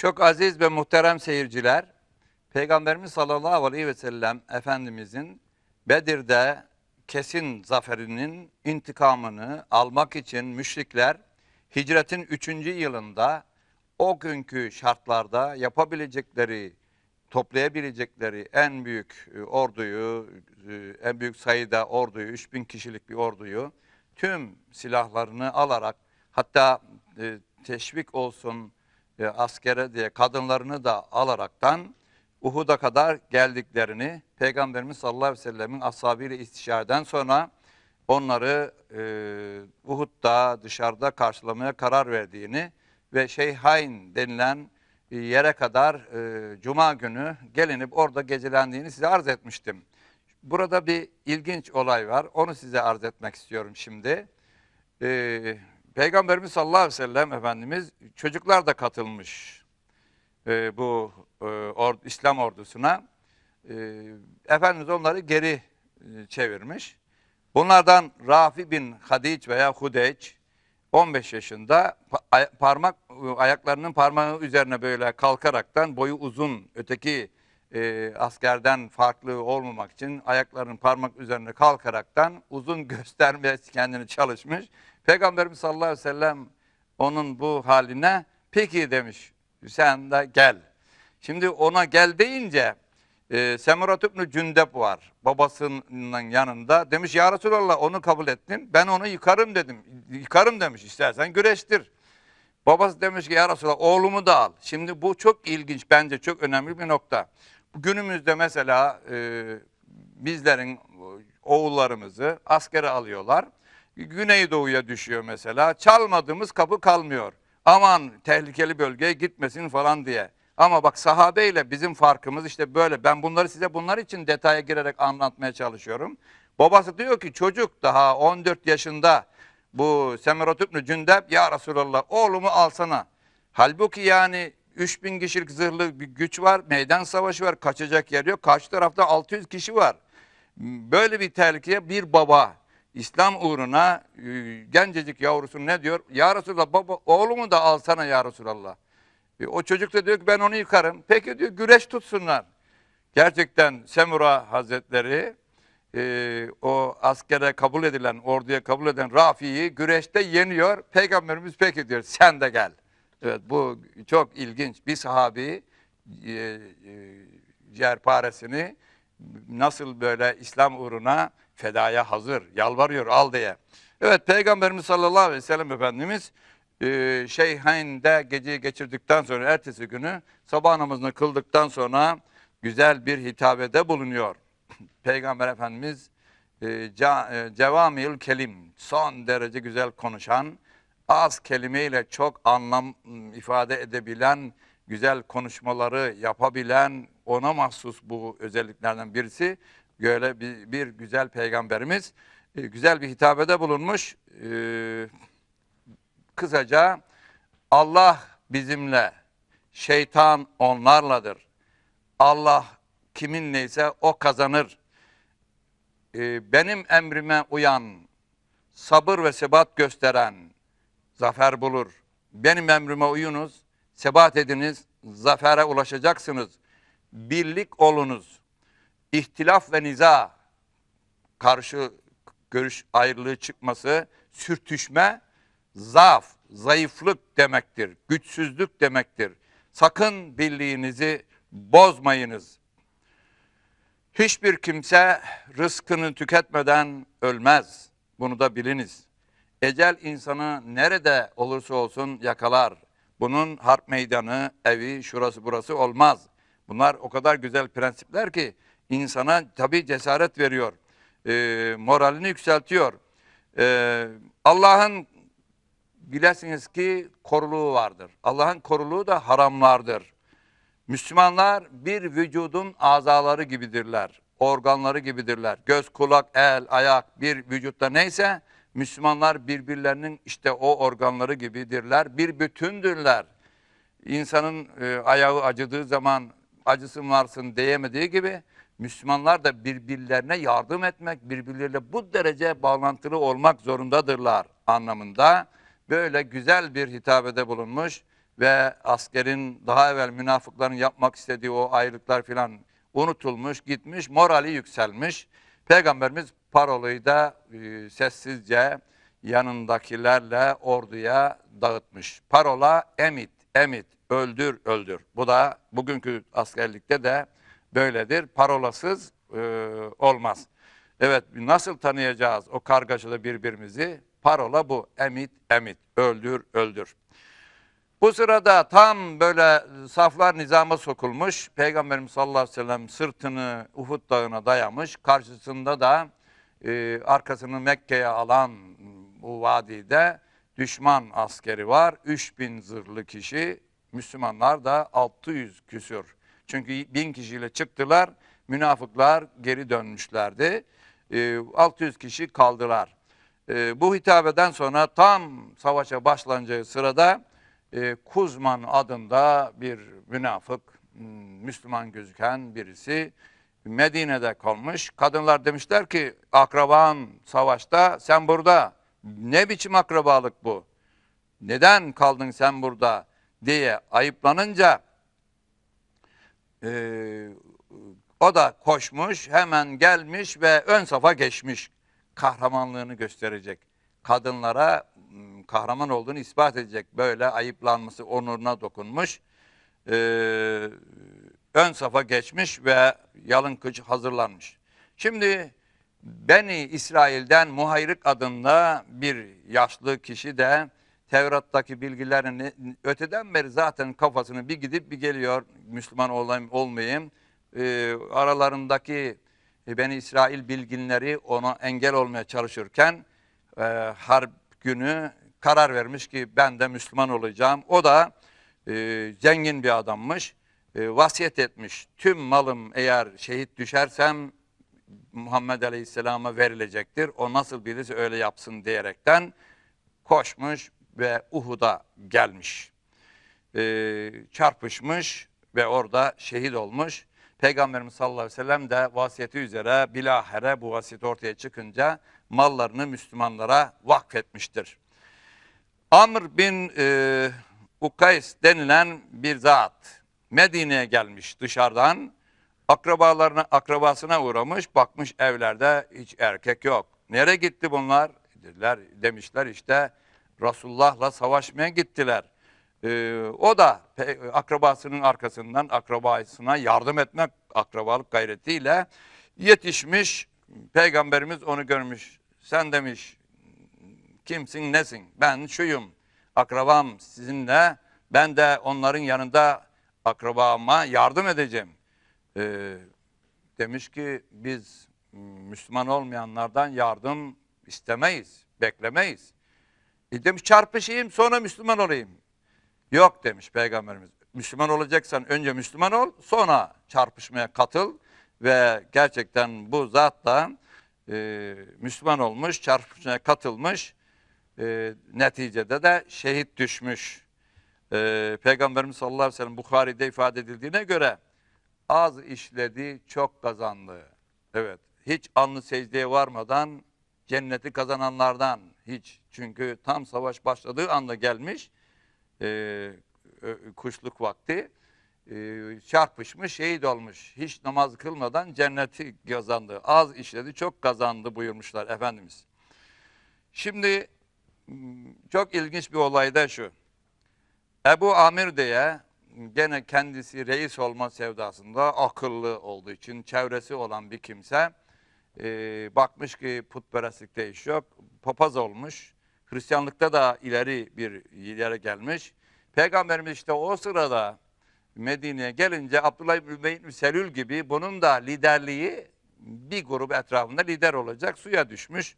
Çok aziz ve muhterem seyirciler, Peygamberimiz sallallahu aleyhi ve sellem Efendimizin Bedir'de kesin zaferinin intikamını almak için müşrikler hicretin 3. yılında o günkü şartlarda yapabilecekleri, toplayabilecekleri en büyük e, orduyu, e, en büyük sayıda orduyu, 3000 kişilik bir orduyu tüm silahlarını alarak hatta e, teşvik olsun e, askere diye kadınlarını da alaraktan Uhud'a kadar geldiklerini Peygamberimiz sallallahu aleyhi ve sellemin ashabıyla istişareden sonra onları e, Uhud'da dışarıda karşılamaya karar verdiğini ve Şeyhain denilen yere kadar e, Cuma günü gelinip orada gecelendiğini size arz etmiştim. Burada bir ilginç olay var. Onu size arz etmek istiyorum şimdi. Ee, Peygamberimiz sallallahu aleyhi ve sellem Efendimiz çocuklar da katılmış e, bu e, or- İslam ordusuna. E, Efendimiz onları geri e, çevirmiş. Bunlardan Rafi bin Hadic veya Hudeyç 15 yaşında parmak ayaklarının parmağı üzerine böyle kalkaraktan boyu uzun öteki e, askerden farklı olmamak için ayaklarının parmak üzerine kalkaraktan uzun göstermeye kendini çalışmış. Peygamberimiz sallallahu aleyhi ve sellem onun bu haline peki demiş sen de gel. Şimdi ona gel deyince e, Semurat İbni Cündep var babasının yanında. Demiş ya Resulallah onu kabul ettim ben onu yıkarım dedim. Yıkarım demiş istersen güreştir. Babası demiş ki ya Resulallah oğlumu da al. Şimdi bu çok ilginç bence çok önemli bir nokta. Günümüzde mesela e, bizlerin oğullarımızı askere alıyorlar. Güneydoğu'ya düşüyor mesela. Çalmadığımız kapı kalmıyor. Aman tehlikeli bölgeye gitmesin falan diye. Ama bak sahabeyle bizim farkımız işte böyle. Ben bunları size bunlar için detaya girerek anlatmaya çalışıyorum. Babası diyor ki çocuk daha 14 yaşında bu Semerot İbni Cündep ya Resulallah oğlumu alsana. Halbuki yani 3000 kişilik zırhlı bir güç var, meydan savaşı var, kaçacak yer yok. Karşı tarafta 600 kişi var. Böyle bir tehlikeye bir baba İslam uğruna e, gencecik yavrusunu ne diyor? Ya Resulallah baba oğlumu da alsana ya Resulallah. E, o çocuk da diyor ki ben onu yıkarım. Peki diyor güreş tutsunlar. Gerçekten Semura Hazretleri e, o askere kabul edilen, orduya kabul edilen Rafi'yi güreşte yeniyor. Peygamberimiz peki diyor sen de gel. Evet bu çok ilginç. Bir sahabi e, e, yerparesini nasıl böyle İslam uğruna fedaya hazır, yalvarıyor al diye. Evet Peygamberimiz sallallahu aleyhi ve sellem Efendimiz e, Şeyhain'de geceyi geçirdikten sonra ertesi günü sabah namazını kıldıktan sonra güzel bir hitabede bulunuyor. Peygamber Efendimiz e, e, cevamil kelim son derece güzel konuşan az kelimeyle çok anlam ım, ifade edebilen güzel konuşmaları yapabilen ona mahsus bu özelliklerden birisi böyle bir, bir güzel peygamberimiz e, güzel bir hitabede bulunmuş. E, kısaca Allah bizimle, şeytan onlarladır. Allah kimin neyse o kazanır. Ee, benim emrime uyan, sabır ve sebat gösteren zafer bulur. Benim emrime uyunuz, sebat ediniz, zafere ulaşacaksınız. Birlik olunuz. İhtilaf ve niza, karşı görüş ayrılığı çıkması, sürtüşme, zaaf, zayıflık demektir, güçsüzlük demektir. Sakın birliğinizi bozmayınız. Hiçbir kimse rızkını tüketmeden ölmez. Bunu da biliniz. Ecel insanı nerede olursa olsun yakalar. Bunun harp meydanı, evi, şurası burası olmaz. Bunlar o kadar güzel prensipler ki insana tabii cesaret veriyor. Ee, moralini yükseltiyor. Ee, Allah'ın bilesiniz ki koruluğu vardır. Allah'ın koruluğu da haramlardır. Müslümanlar bir vücudun azaları gibidirler. Organları gibidirler. Göz, kulak, el, ayak bir vücutta neyse Müslümanlar birbirlerinin işte o organları gibidirler. Bir bütündürler. İnsanın e, ayağı acıdığı zaman acısın varsın diyemediği gibi Müslümanlar da birbirlerine yardım etmek, birbirleriyle bu derece bağlantılı olmak zorundadırlar anlamında böyle güzel bir hitabede bulunmuş ve askerin daha evvel münafıkların yapmak istediği o ayrılıklar filan unutulmuş, gitmiş, morali yükselmiş. Peygamberimiz parolayı da e, sessizce yanındakilerle orduya dağıtmış. Parola emit, emit, öldür, öldür. Bu da bugünkü askerlikte de böyledir. Parolasız e, olmaz. Evet nasıl tanıyacağız o kargaşada birbirimizi? Parola bu. Emit, emit, öldür, öldür. Bu sırada tam böyle saflar nizama sokulmuş. Peygamberimiz sallallahu aleyhi ve sellem sırtını Uhud dağına dayamış. Karşısında da e, arkasını Mekke'ye alan bu vadide düşman askeri var. 3000 zırhlı kişi. Müslümanlar da 600 küsür. Çünkü bin kişiyle çıktılar. Münafıklar geri dönmüşlerdi. E, 600 kişi kaldılar. E, bu hitabeden sonra tam savaşa başlanacağı sırada e, Kuzman adında bir münafık, m, Müslüman gözüken birisi Medine'de kalmış. Kadınlar demişler ki akraban savaşta sen burada. Ne biçim akrabalık bu? Neden kaldın sen burada diye ayıplanınca e, o da koşmuş hemen gelmiş ve ön safa geçmiş kahramanlığını gösterecek. Kadınlara m, kahraman olduğunu ispat edecek. Böyle ayıplanması onuruna dokunmuş. Ee, ön safa geçmiş ve yalın kılıç hazırlanmış. Şimdi Beni İsrail'den Muhayrık adında bir yaşlı kişi de Tevrat'taki bilgilerini öteden beri zaten kafasını bir gidip bir geliyor Müslüman olayım olmayayım. Ee, aralarındaki e, Beni İsrail bilginleri ona engel olmaya çalışırken e, harp günü karar vermiş ki ben de Müslüman olacağım. O da e, zengin bir adammış. E, vasiyet etmiş. Tüm malım eğer şehit düşersem Muhammed Aleyhisselam'a verilecektir. O nasıl bilirse öyle yapsın diyerekten koşmuş ve Uhud'a gelmiş. E, çarpışmış ve orada şehit olmuş. Peygamberimiz sallallahu aleyhi ve sellem de vasiyeti üzere bilahere bu vasiyet ortaya çıkınca mallarını Müslümanlara vakfetmiştir. Amr bin e, Ukays denilen bir zat Medine'ye gelmiş dışarıdan. Akrabalarına, akrabasına uğramış, bakmış evlerde hiç erkek yok. Nereye gitti bunlar? Dediler, demişler işte Resulullah'la savaşmaya gittiler. Ee, o da akrabasının arkasından akrabasına yardım etmek akrabalık gayretiyle yetişmiş. Peygamberimiz onu görmüş. Sen demiş kimsin nesin? Ben şuyum. Akrabam sizinle. Ben de onların yanında akrabama yardım edeceğim. Ee, demiş ki biz Müslüman olmayanlardan yardım istemeyiz, beklemeyiz. E demiş çarpışayım sonra Müslüman olayım. Yok demiş Peygamberimiz. Müslüman olacaksan önce Müslüman ol, sonra çarpışmaya katıl ve gerçekten bu zat da e, Müslüman olmuş, çarpışmaya katılmış, e, neticede de şehit düşmüş. E, Peygamberimiz sallallahu aleyhi ve sellem Bukhari'de ifade edildiğine göre az işledi, çok kazandı. Evet, hiç anlı secdeye varmadan cenneti kazananlardan hiç. Çünkü tam savaş başladığı anda gelmiş, e, kuşluk vakti e, çarpışmış, şehit olmuş. Hiç namaz kılmadan cenneti kazandı. Az işledi, çok kazandı buyurmuşlar Efendimiz. Şimdi çok ilginç bir olay da şu. Ebu Amir diye gene kendisi reis olma sevdasında akıllı olduğu için çevresi olan bir kimse e, bakmış ki putperestlikte iş yok. Papaz olmuş. Hristiyanlıkta da ileri bir yere gelmiş. Peygamberimiz işte o sırada Medine'ye gelince Abdullah İbni Selül gibi bunun da liderliği bir grup etrafında lider olacak suya düşmüş.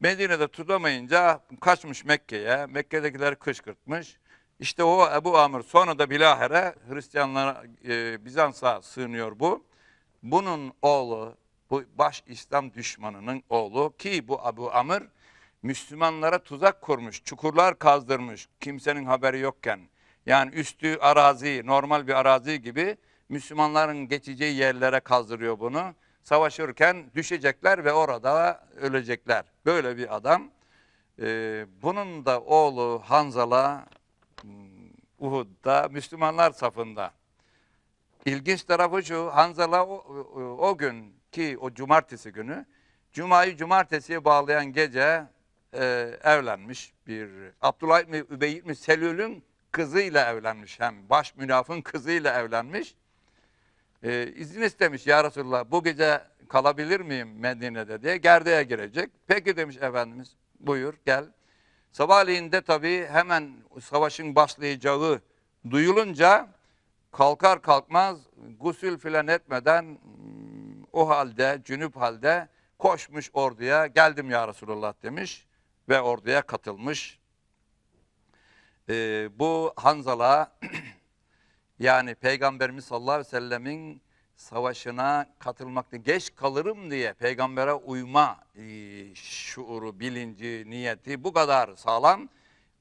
Medine'de tutamayınca kaçmış Mekke'ye. Mekke'dekileri kışkırtmış. İşte o Ebu Amr sonra da bilahare Hristiyanlara e, Bizans'a sığınıyor bu. Bunun oğlu bu baş İslam düşmanının oğlu ki bu Ebu Amr Müslümanlara tuzak kurmuş, çukurlar kazdırmış kimsenin haberi yokken. Yani üstü arazi, normal bir arazi gibi Müslümanların geçeceği yerlere kazdırıyor bunu. Savaşırken düşecekler ve orada ölecekler. Böyle bir adam. Ee, bunun da oğlu Hanzala hmm, Uhud'da Müslümanlar safında. İlginç tarafı şu, Hanzala o, o gün ki o cumartesi günü, Cuma'yı cumartesiye bağlayan gece e, evlenmiş bir Abdullah İbni Übey İbni Selül'ün kızıyla evlenmiş hem baş münafın kızıyla evlenmiş. E, izin istemiş ya Resulallah bu gece kalabilir miyim Medine'de diye gerdeğe girecek. Peki demiş Efendimiz buyur gel. Sabahleyin de tabii hemen savaşın başlayacağı duyulunca kalkar kalkmaz gusül filan etmeden o halde cünüp halde koşmuş orduya geldim ya Resulallah demiş ve orduya katılmış. Ee, bu Hanzala yani Peygamberimiz sallallahu aleyhi ve sellemin savaşına katılmakta geç kalırım diye peygambere uyma e, şuuru, bilinci, niyeti bu kadar sağlam.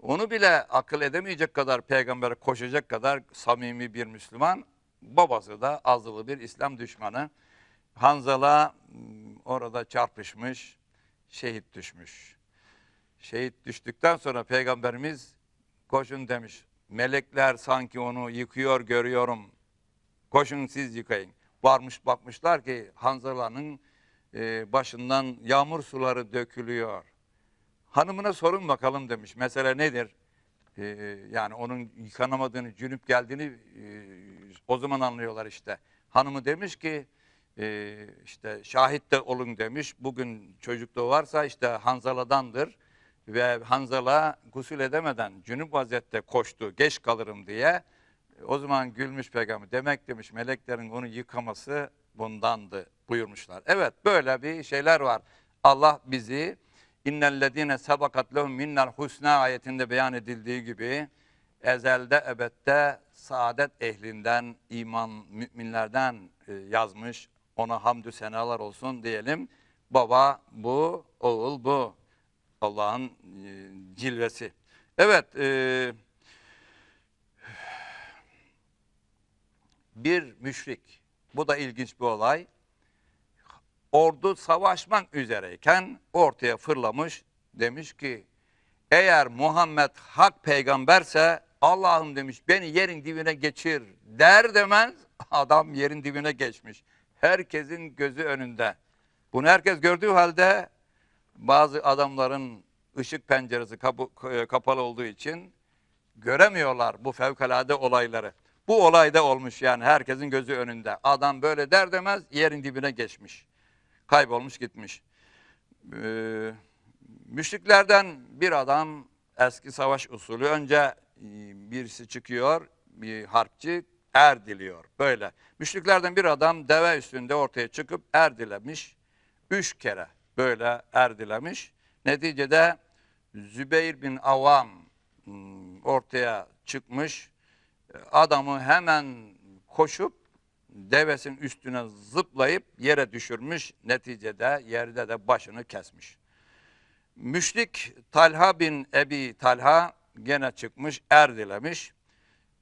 Onu bile akıl edemeyecek kadar peygambere koşacak kadar samimi bir Müslüman. Babası da azılı bir İslam düşmanı. Hanzala m, orada çarpışmış, şehit düşmüş. Şehit düştükten sonra peygamberimiz koşun demiş. Melekler sanki onu yıkıyor görüyorum. Koşun siz yıkayın. Varmış bakmışlar ki Hanzala'nın e, başından yağmur suları dökülüyor. Hanımına sorun bakalım demiş. Mesele nedir? E, yani onun yıkanamadığını, cünüp geldiğini e, o zaman anlıyorlar işte. Hanımı demiş ki e, işte şahit de olun demiş. Bugün çocukluğu varsa işte Hanzala'dandır. Ve Hanzala gusül edemeden cünüp vaziyette koştu. Geç kalırım diye. O zaman gülmüş peygamber. Demek demiş meleklerin onu yıkaması bundandı buyurmuşlar. Evet böyle bir şeyler var. Allah bizi innellezine sabakat lehum minnel husna ayetinde beyan edildiği gibi ezelde ebette saadet ehlinden, iman müminlerden e, yazmış. Ona hamdü senalar olsun diyelim. Baba bu, oğul bu. Allah'ın e, cilvesi. Evet, e, bir müşrik, bu da ilginç bir olay. Ordu savaşmak üzereyken ortaya fırlamış, demiş ki, eğer Muhammed hak peygamberse Allah'ım demiş beni yerin dibine geçir der demez adam yerin dibine geçmiş. Herkesin gözü önünde. Bunu herkes gördüğü halde bazı adamların ışık penceresi kapı- kapalı olduğu için göremiyorlar bu fevkalade olayları. Bu olayda olmuş yani herkesin gözü önünde. Adam böyle der demez yerin dibine geçmiş. Kaybolmuş gitmiş. Ee, müşriklerden bir adam eski savaş usulü önce e, birisi çıkıyor bir harpçi er diliyor böyle. Müşriklerden bir adam deve üstünde ortaya çıkıp er dilemiş. Üç kere böyle er dilemiş. Neticede Zübeyir bin Avam hmm, ortaya çıkmış. Adamı hemen koşup devesinin üstüne zıplayıp yere düşürmüş. Neticede yerde de başını kesmiş. Müşrik Talha bin Ebi Talha gene çıkmış er dilemiş.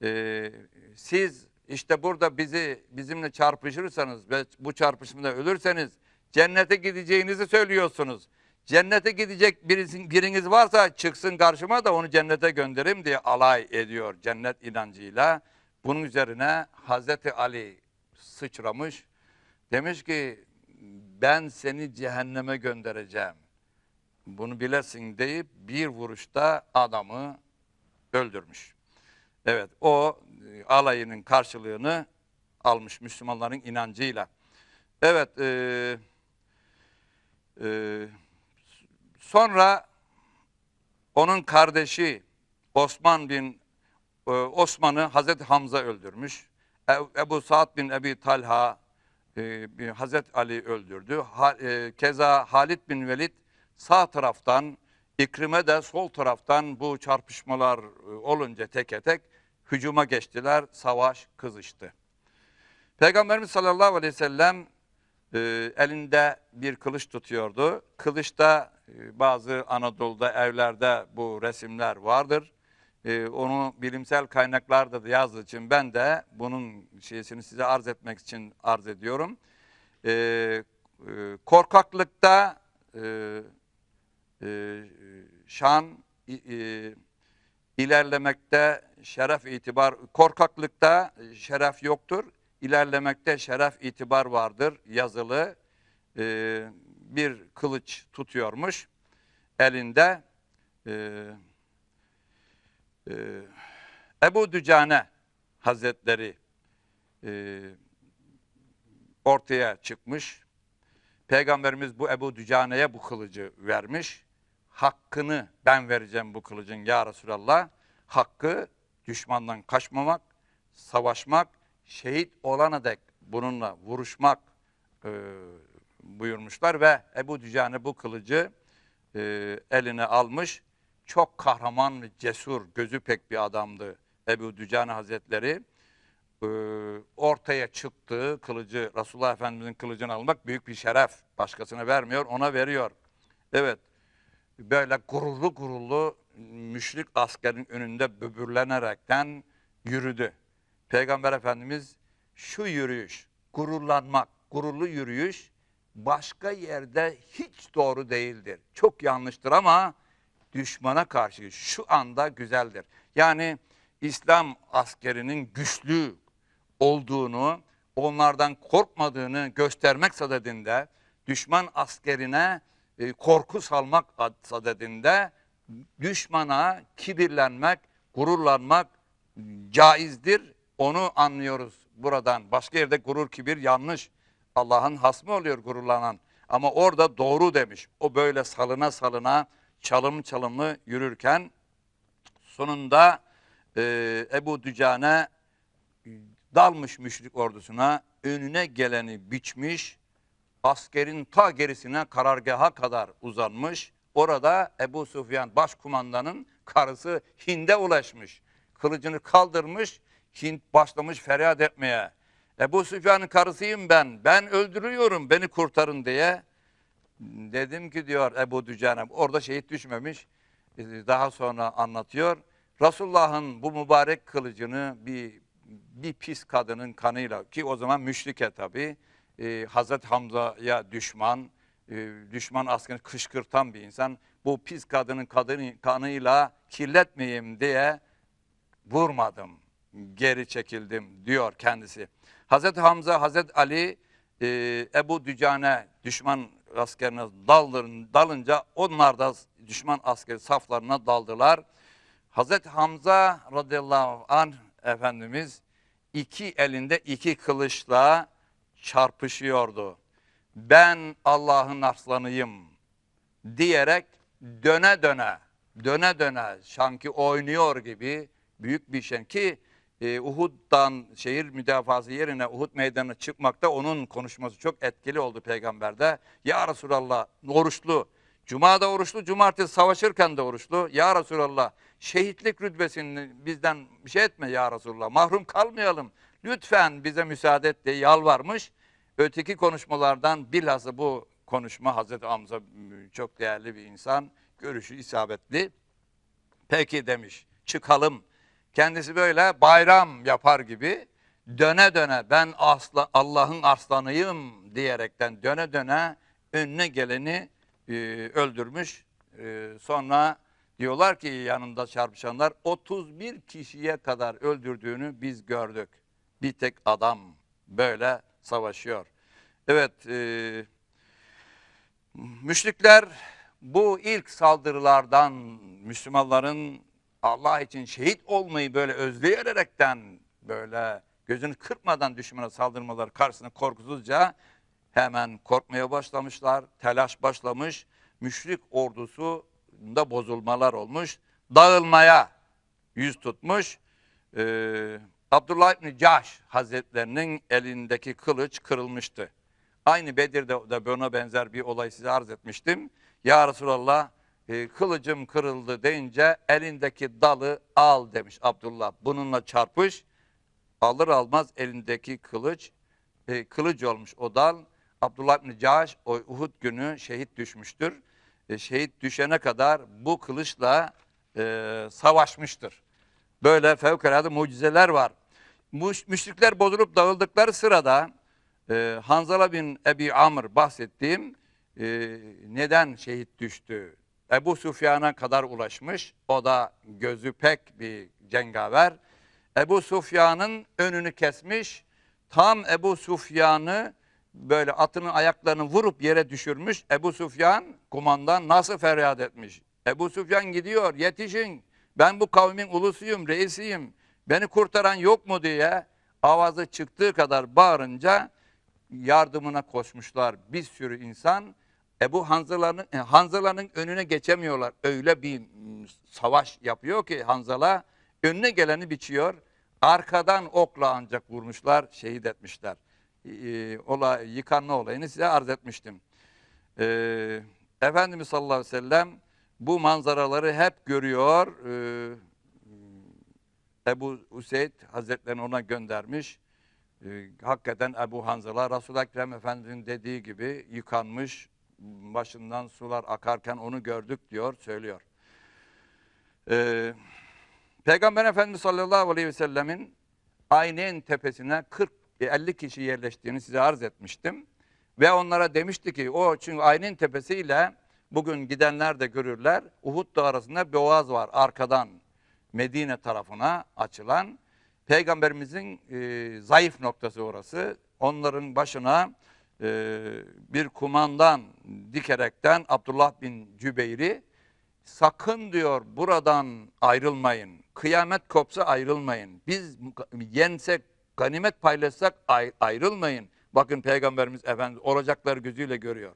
Ee, siz işte burada bizi bizimle çarpışırsanız ve bu çarpışmada ölürseniz cennete gideceğinizi söylüyorsunuz. Cennete gidecek birisi, biriniz varsa çıksın karşıma da onu cennete gönderim diye alay ediyor cennet inancıyla. Bunun üzerine Hazreti Ali sıçramış. Demiş ki ben seni cehenneme göndereceğim. Bunu bilesin deyip bir vuruşta adamı öldürmüş. Evet o e, alayının karşılığını almış Müslümanların inancıyla. Evet e, e, sonra onun kardeşi Osman bin e, Osman'ı Hazreti Hamza öldürmüş. E- Ebu Saad bin Ebi Talha e, Hazreti Ali öldürdü. Ha, e, keza Halid bin Velid sağ taraftan, İkrime de sol taraftan bu çarpışmalar e, olunca teke tek hücuma geçtiler, savaş kızıştı. Peygamberimiz sallallahu aleyhi ve sellem e, elinde bir kılıç tutuyordu. Kılıçta e, bazı Anadolu'da evlerde bu resimler vardır. E, onu bilimsel kaynaklarda da yazdığı için ben de bunun şeysini size arz etmek için arz ediyorum. E, e, korkaklıkta e, e, şan, e, ilerlemekte şeref itibar, korkaklıkta şeref yoktur. İlerlemekte şeref itibar vardır yazılı. Ee, bir kılıç tutuyormuş elinde. Ee, e, Ebu Dücane Hazretleri e, ortaya çıkmış. Peygamberimiz bu Ebu Dücane'ye bu kılıcı vermiş. Hakkını ben vereceğim bu kılıcın ya Resulallah. Hakkı düşmandan kaçmamak, savaşmak, şehit olana dek bununla vuruşmak e, buyurmuşlar ve Ebu Dücane bu kılıcı e, eline almış. Çok kahraman ve cesur, gözü pek bir adamdı Ebu Dücane Hazretleri. E, ortaya çıktığı kılıcı, Resulullah Efendimizin kılıcını almak büyük bir şeref. Başkasına vermiyor, ona veriyor. Evet, böyle gururlu gururlu müşrik askerin önünde böbürlenerekten yürüdü. Peygamber Efendimiz şu yürüyüş, gururlanmak, gururlu yürüyüş başka yerde hiç doğru değildir. Çok yanlıştır ama düşmana karşı şu anda güzeldir. Yani İslam askerinin güçlü olduğunu, onlardan korkmadığını göstermek sadedinde, düşman askerine e, korku salmak ad- sadedinde düşmana kibirlenmek, gururlanmak caizdir. Onu anlıyoruz buradan. Başka yerde gurur, kibir yanlış. Allah'ın hasmı oluyor gururlanan. Ama orada doğru demiş. O böyle salına salına, çalım çalımlı yürürken sonunda e, Ebu Dücane e, dalmış müşrik ordusuna, önüne geleni biçmiş, askerin ta gerisine karargaha kadar uzanmış. Orada Ebu Sufyan başkumandanın karısı Hind'e ulaşmış. Kılıcını kaldırmış, Hind başlamış feryat etmeye. Ebu Süfyan'ın karısıyım ben, ben öldürüyorum, beni kurtarın diye. Dedim ki diyor Ebu Dücane, orada şehit düşmemiş. Daha sonra anlatıyor. Resulullah'ın bu mübarek kılıcını bir bir pis kadının kanıyla ki o zaman müşrike tabi e, Hazreti Hamza'ya düşman, e, düşman askerini kışkırtan bir insan. Bu pis kadının kadını, kanıyla kirletmeyeyim diye vurmadım, geri çekildim diyor kendisi. Hazreti Hamza, Hazreti Ali, e, Ebu Dücane düşman askerine daldırın, dalınca onlar da düşman askeri saflarına daldılar. Hazreti Hamza radıyallahu anh Efendimiz iki elinde iki kılıçla çarpışıyordu. Ben Allah'ın aslanıyım diyerek döne döne, döne döne sanki oynuyor gibi büyük bir şey ki e, Uhud'dan şehir müdafası yerine Uhud meydanına çıkmakta onun konuşması çok etkili oldu peygamberde. Ya Resulallah oruçlu, Cuma'da oruçlu, cumartesi savaşırken de oruçlu. Ya Resulallah şehitlik rütbesini bizden bir şey etme ya Resulallah. Mahrum kalmayalım. Lütfen bize müsaade et diye yalvarmış. Öteki konuşmalardan bilhassa bu konuşma Hazreti Hamza çok değerli bir insan. Görüşü isabetli. Peki demiş çıkalım. Kendisi böyle bayram yapar gibi döne döne ben asla, Allah'ın aslanıyım diyerekten döne döne önüne geleni e, öldürmüş. E, sonra diyorlar ki yanında çarpışanlar 31 kişiye kadar öldürdüğünü biz gördük. Bir tek adam böyle savaşıyor. Evet, e, müşrikler bu ilk saldırılardan Müslümanların Allah için şehit olmayı böyle özleyerekten böyle gözünü kırpmadan düşmana saldırmaları karşısında korkusuzca hemen korkmaya başlamışlar. Telaş başlamış. Müşrik ordusu da bozulmalar olmuş. Dağılmaya yüz tutmuş. Ee, Abdullah İbni Cahş Hazretlerinin elindeki kılıç kırılmıştı. Aynı Bedir'de de buna benzer bir olay size arz etmiştim. Ya Resulallah e, kılıcım kırıldı deyince elindeki dalı al demiş Abdullah. Bununla çarpış. Alır almaz elindeki kılıç e, kılıç olmuş o dal. Abdullah İbni Cahş o Uhud günü şehit düşmüştür. E, şehit düşene kadar bu kılıçla e, savaşmıştır. Böyle fevkalade mucizeler var. Müş, müşrikler bozulup dağıldıkları sırada e, Hanzala bin Ebi Amr bahsettiğim e, neden şehit düştü? Ebu Süfyan'a kadar ulaşmış. O da gözü pek bir cengaver. Ebu Sufyan'ın önünü kesmiş. Tam Ebu Sufyan'ı böyle atının ayaklarını vurup yere düşürmüş. Ebu Sufyan kumandan nasıl feryat etmiş. Ebu Sufyan gidiyor yetişin ben bu kavmin ulusuyum reisiyim beni kurtaran yok mu diye avazı çıktığı kadar bağırınca yardımına koşmuşlar bir sürü insan. Ebu Hanzala'nın e, Hanzala'nın önüne geçemiyorlar. Öyle bir mm, savaş yapıyor ki Hanzala önüne geleni biçiyor. Arkadan okla ancak vurmuşlar, şehit etmişler. Ee, olay, yıkanma olayını size arz etmiştim. Ee, Efendimiz sallallahu aleyhi ve sellem bu manzaraları hep görüyor. Ee, Ebu Useyd Hazretlerini ona göndermiş. Ee, hakikaten Ebu Hanzala Resul-i Ekrem Efendimiz'in dediği gibi yıkanmış, başından sular akarken onu gördük diyor, söylüyor. Ee, Peygamber Efendimiz sallallahu aleyhi ve sellemin Aynen tepesine 40-50 kişi yerleştiğini size arz etmiştim. Ve onlara demişti ki o çünkü Aynen tepesiyle bugün gidenler de görürler. Uhud Dağı arasında boğaz var arkadan Medine tarafına açılan. Peygamberimizin e, zayıf noktası orası. Onların başına e, bir kumandan dikerekten Abdullah bin Cübeyr'i sakın diyor buradan ayrılmayın. Kıyamet kopsa ayrılmayın. Biz yensek, ganimet paylaşsak ay- ayrılmayın. Bakın Peygamberimiz Efendimiz olacakları gözüyle görüyor.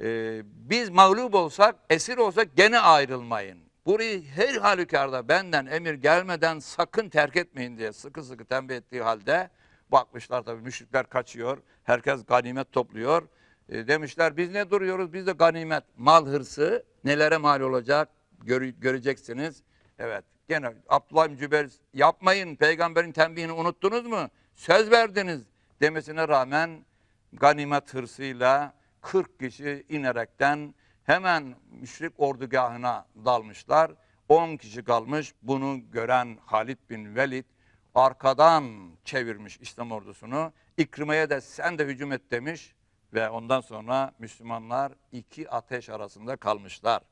Ee, biz mağlup olsak, esir olsak gene ayrılmayın. Burayı her halükarda benden emir gelmeden sakın terk etmeyin diye sıkı sıkı tembih ettiği halde bakmışlar tabii müşrikler kaçıyor. Herkes ganimet topluyor. E, demişler biz ne duruyoruz? Biz de ganimet, mal hırsı nelere mal olacak Görü- göreceksiniz. Evet gene Abdullah bin Cübeyr yapmayın peygamberin tembihini unuttunuz mu? Söz verdiniz demesine rağmen ganimet hırsıyla 40 kişi inerekten hemen müşrik ordugahına dalmışlar. 10 kişi kalmış. Bunu gören Halid bin Velid arkadan çevirmiş İslam ordusunu. İkrimeye de sen de hücum et demiş ve ondan sonra Müslümanlar iki ateş arasında kalmışlar.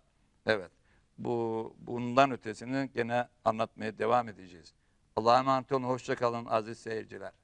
Evet. Bu bundan ötesini gene anlatmaya devam edeceğiz. Allah'a emanet olun. Hoşça aziz seyirciler.